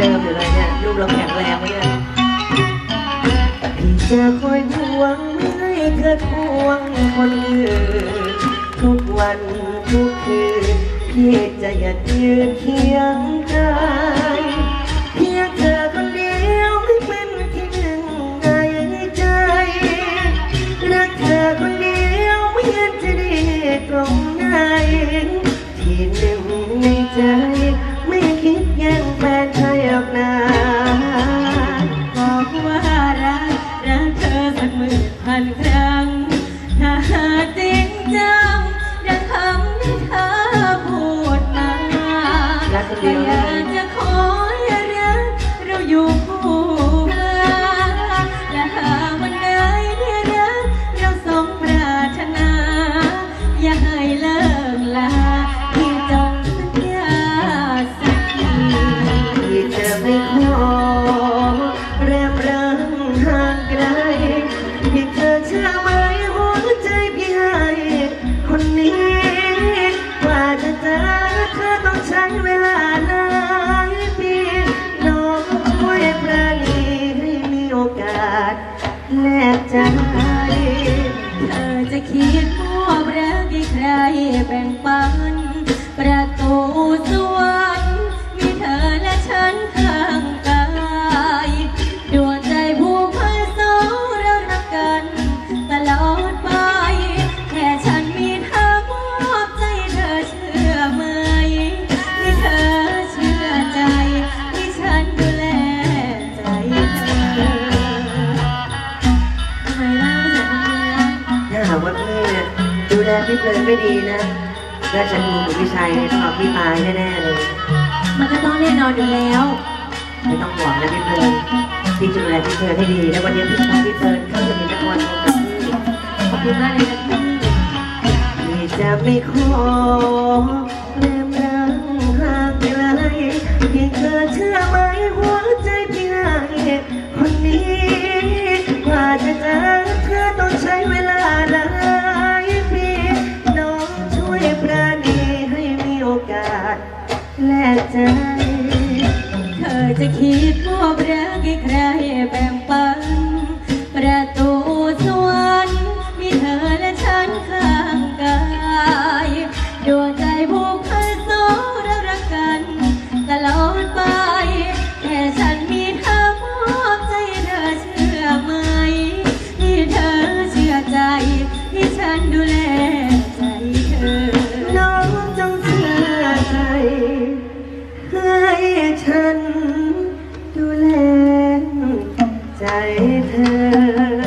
เดิมอยู่เลยเนี่ย ลูกเราแข็งแรงไหมเนี่ยพี่จะคอยห่วงไม่ให้เธอห่วงคนอื่นทุกวันทุกคืนพี่จะหยัดยืนเคียงกายเพียงเธอคนเดียวไม่เป็นที่หนึ่งในใจรักเธอคนเดียวไม่เห็นจะดีตรง ง ถ้าหากจริงจังดังคำที่เธอพูดมารักคนเดียวอยากจะขอให้รักเราอยู่คู่กันและหากวันใดที่รักเราสมปรารถนา อย่าให้เลิกลาที่จงสัญญาสักที ที่จะไม่ขอ แลกใจ เธอจะคิดมอบรักให้ใครแบ่งปัน ดูแลพี่เพลินไม่ดีนะราชนีของพี่ชัยเนี่ยต้องเอาพี่ตายแน่ๆเลย มันก็ต้องแน่นอนอยู่แล้ว ไม่ต้องห่วงนะพี่เพลินพี่จะดูแลพี่เพลินให้ดีแล้ววันนี้พี่พาพี่เพลินเข้าสนิทนครกับพี่ขอบคุณมากเลยนะพี่พี่จะไม่ขอเริ่มรังห่างไกลเพียงเธอเชื่อไหมหัวใจพี่ให้คนนี้กว่าจะเจอ และใจ เธอจะคิดมอบรักให้ใครแบ่งปัน Yeah.